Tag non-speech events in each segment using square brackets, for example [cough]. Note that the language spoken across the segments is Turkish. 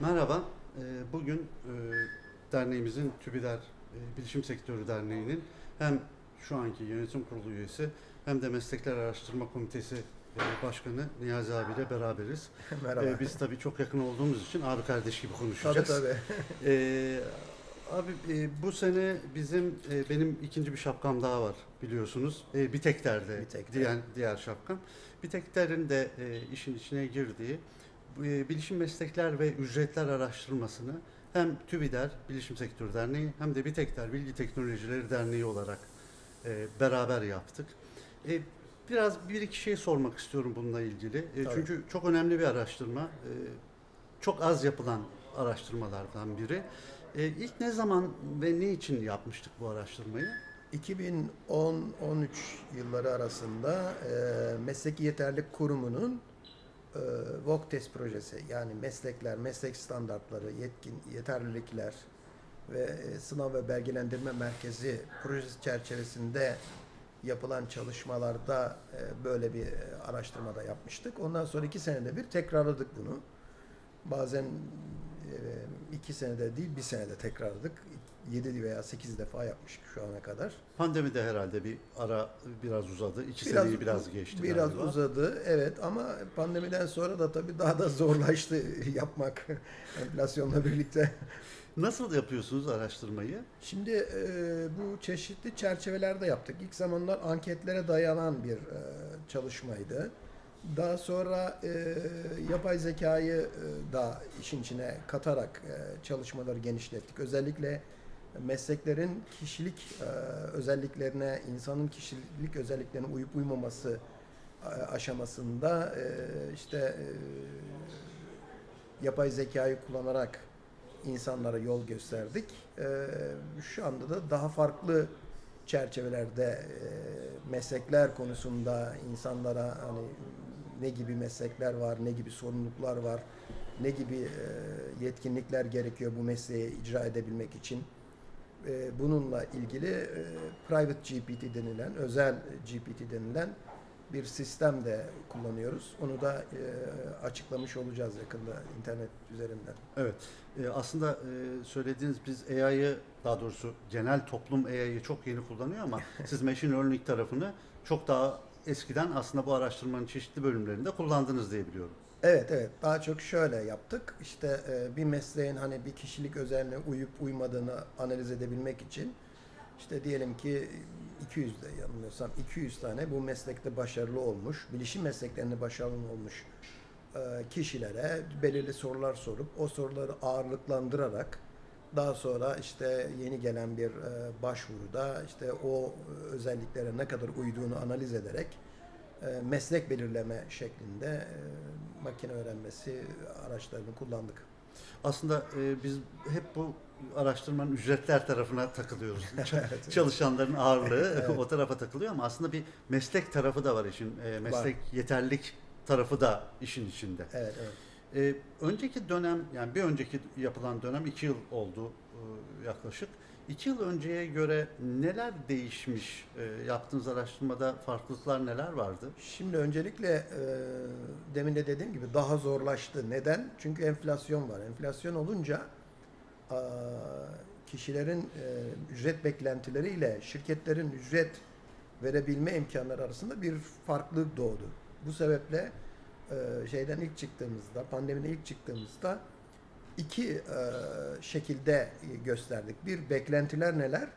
Merhaba, bugün derneğimizin TÜBİDER Bilişim Sektörü Derneği'nin hem şu anki yönetim kurulu üyesi hem de Meslekler Araştırma Komitesi Başkanı Niyazi abiyle beraberiz. [laughs] Merhaba. Biz tabii çok yakın olduğumuz için abi kardeş gibi tabii konuşacağız. tabii. Ee, abi e, bu sene bizim e, benim ikinci bir şapkam daha var biliyorsunuz. E, Bitekler'de Bitekler. diğer diğer şapkam. Bitekler'in de e, işin içine girdiği bilişim meslekler ve ücretler araştırmasını hem TÜBİDER Bilişim Sektörü Derneği hem de Bitekler Bilgi Teknolojileri Derneği olarak e, beraber yaptık. E, biraz bir iki şey sormak istiyorum bununla ilgili. E, Tabii. çünkü çok önemli bir araştırma. E, çok az yapılan araştırmalardan biri. E, ilk ne zaman ve ne için yapmıştık bu araştırmayı? 2010-13 yılları arasında e, Mesleki Yeterlik Kurumu'nun e, VOG test projesi yani meslekler, meslek standartları, yetkin, yeterlilikler ve e, sınav ve belgelendirme merkezi projesi çerçevesinde yapılan çalışmalarda e, böyle bir e, araştırmada yapmıştık. Ondan sonra iki senede bir tekrarladık bunu. Bazen iki senede değil bir senede tekrarladık. Yedi veya sekiz defa yapmıştık şu ana kadar. Pandemide herhalde bir ara biraz uzadı. İki Biraz- seneyi biraz geçti Biraz galiba. uzadı evet ama pandemiden sonra da tabii daha da zorlaştı [laughs] yapmak enflasyonla birlikte. Nasıl yapıyorsunuz araştırmayı? Şimdi e, bu çeşitli çerçevelerde yaptık. İlk zamanlar anketlere dayanan bir e, çalışmaydı. Daha sonra e, yapay zekayı e, da işin içine katarak e, çalışmaları genişlettik. Özellikle mesleklerin kişilik e, özelliklerine, insanın kişilik özelliklerine uyup uymaması e, aşamasında e, işte e, yapay zekayı kullanarak insanlara yol gösterdik. E, şu anda da daha farklı çerçevelerde e, meslekler konusunda insanlara hani ne gibi meslekler var, ne gibi sorumluluklar var, ne gibi e, yetkinlikler gerekiyor bu mesleği icra edebilmek için. E, bununla ilgili e, private GPT denilen, özel GPT denilen bir sistem de kullanıyoruz. Onu da e, açıklamış olacağız yakında internet üzerinden. Evet. e, aslında e, söylediğiniz biz AI'yı daha doğrusu genel toplum AI'yı çok yeni kullanıyor ama [laughs] siz machine learning tarafını çok daha eskiden aslında bu araştırmanın çeşitli bölümlerinde kullandınız diye biliyorum. Evet evet daha çok şöyle yaptık. İşte e, bir mesleğin hani bir kişilik özelliğine uyup uymadığını analiz edebilmek için işte diyelim ki 200 de yanılmıyorsam 200 tane bu meslekte başarılı olmuş, bilişim mesleklerinde başarılı olmuş e, kişilere belirli sorular sorup o soruları ağırlıklandırarak daha sonra işte yeni gelen bir e, başvuruda işte o özelliklere ne kadar uyduğunu analiz ederek e, meslek belirleme şeklinde e, makine öğrenmesi araçlarını kullandık. Aslında e, biz hep bu araştırmanın ücretler tarafına takılıyoruz. [laughs] Ç- Çalışanların ağırlığı [laughs] Evet. o tarafa takılıyor ama aslında bir meslek tarafı da var işin. E, meslek yeterlilik tarafı da işin içinde. Evet, evet. E, önceki dönem yani bir önceki yapılan dönem iki yıl oldu e, yaklaşık. İki yıl önceye göre neler değişmiş? E, yaptığınız araştırmada farklılıklar neler vardı? Şimdi öncelikle e, demin de dediğim gibi daha zorlaştı. Neden? Çünkü enflasyon var. Enflasyon olunca a, kişilerin e, ücret beklentileriyle şirketlerin ücret verebilme imkanları arasında bir farklılık doğdu. Bu sebeple e, şeyden ilk çıktığımızda, pandemiden ilk çıktığımızda iki e, şekilde gösterdik. Bir beklentiler neler?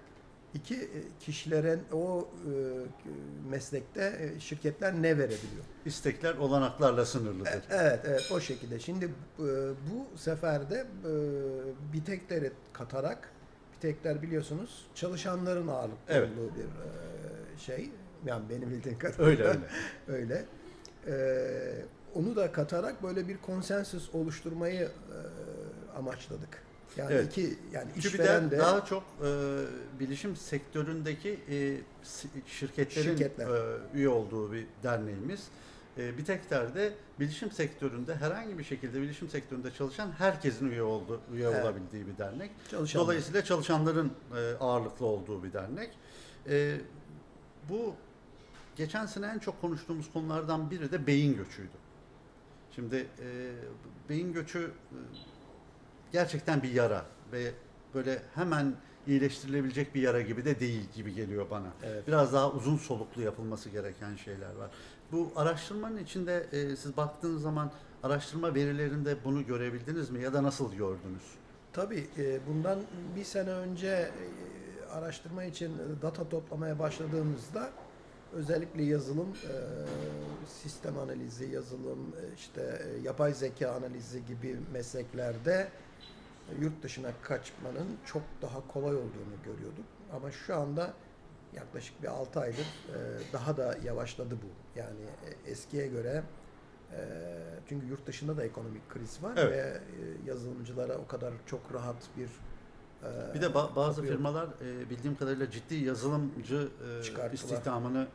İki e, kişilerin o e, meslekte şirketler ne verebiliyor? İstekler olanaklarla sınırlıdır. Evet, evet o şekilde. Şimdi e, bu sefer de e, bitekleri katarak, bitekler biliyorsunuz çalışanların ağırlıklı Evet. olduğu bir e, şey. Yani benim bildiğim kadarıyla. Öyle öyle. [laughs] öyle. E, onu da katarak böyle bir konsensüs oluşturmayı e, amaçladık. Yani Evet. iki yani işveren de daha çok e, bilişim sektöründeki e, şirketlerin Şirketler. e, üye olduğu bir derneğimiz. E, Bitekter'de bilişim sektöründe herhangi bir şekilde bilişim sektöründe çalışan herkesin üye olduğu, üye Evet. olabildiği bir dernek. çalışanlar. Dolayısıyla çalışanların e, ağırlıklı olduğu bir dernek. E, bu geçen sene en çok konuştuğumuz konulardan biri de beyin göçüydü. Şimdi e, beyin göçü e, gerçekten bir yara ve böyle hemen iyileştirilebilecek bir yara gibi de değil gibi geliyor bana. Evet. Biraz daha uzun soluklu yapılması gereken şeyler var. Bu araştırmanın içinde e, siz baktığınız zaman araştırma verilerinde bunu görebildiniz mi ya da nasıl gördünüz? Tabii e, bundan bir sene önce e, araştırma için data toplamaya başladığımızda özellikle yazılım, e, sistem analizi, yazılım, e, işte e, yapay zeka analizi gibi mesleklerde yurt dışına kaçmanın çok daha kolay olduğunu görüyorduk. Ama şu anda yaklaşık bir 6 aydır daha da yavaşladı bu. Yani eskiye göre çünkü yurt dışında da ekonomik kriz var Evet. ve yazılımcılara o kadar çok rahat bir Bir de ba- bazı yok. firmalar e, bildiğim kadarıyla ciddi yazılımcı e, Çıkarttılar. istihdamını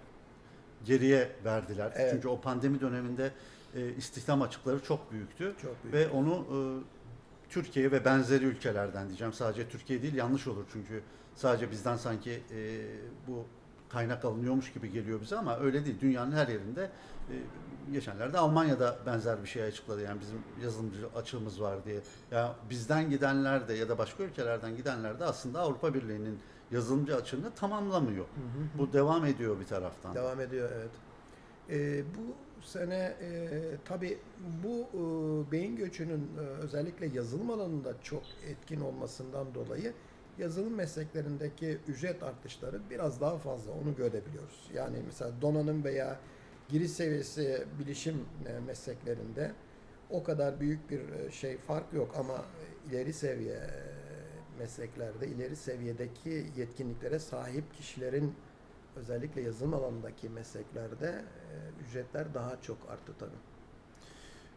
geriye verdiler. Evet. Çünkü o pandemi döneminde e, istihdam açıkları çok büyüktü çok büyük. ve onu e, Türkiye ve benzeri ülkelerden diyeceğim. Sadece Türkiye değil yanlış olur çünkü sadece bizden sanki e, bu kaynak alınıyormuş gibi geliyor bize ama öyle değil. Dünyanın her yerinde e, geçenlerde Almanya'da benzer bir şey açıkladı. Yani bizim yazılımcı açığımız var diye. Ya bizden gidenler de ya da başka ülkelerden gidenler de aslında Avrupa Birliği'nin yazılımcı açığını tamamlamıyor. Hı hı. Bu devam ediyor bir taraftan. Devam ediyor evet. Ee, bu sene e, tabii bu e, beyin göçünün e, özellikle yazılım alanında çok etkin olmasından dolayı yazılım mesleklerindeki ücret artışları biraz daha fazla onu görebiliyoruz. Yani mesela donanım veya giriş seviyesi bilişim e, mesleklerinde o kadar büyük bir e, şey fark yok ama ileri seviye e, mesleklerde ileri seviyedeki yetkinliklere sahip kişilerin özellikle yazılım alanındaki mesleklerde ücretler daha çok arttı tabii.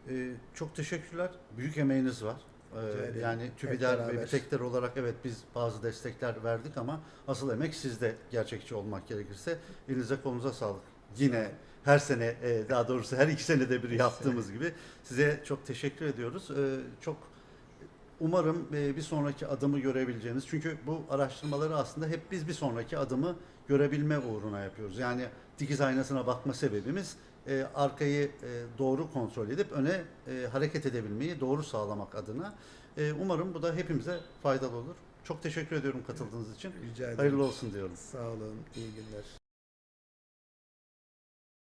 Ee, çok teşekkürler. Büyük emeğiniz var. Ee, yani TÜBİDER ve. BİTEK'ler olarak evet biz bazı destekler verdik ama asıl emek sizde gerçekçi olmak gerekirse. Elinize kolunuza sağlık. Yine her sene e, daha doğrusu her iki senede bir yaptığımız gibi size çok teşekkür ediyoruz. Ee, çok umarım e, bir sonraki adımı görebileceğiniz çünkü bu araştırmaları aslında hep biz bir sonraki adımı görebilme uğruna yapıyoruz. Yani dikiz aynasına bakma sebebimiz e, arkayı e, doğru kontrol edip öne e, hareket edebilmeyi doğru sağlamak adına. E, umarım bu da hepimize faydalı olur. Çok teşekkür ediyorum katıldığınız için. Rica ederim. Hayırlı olsun diyorum. Sağ olun, iyi günler.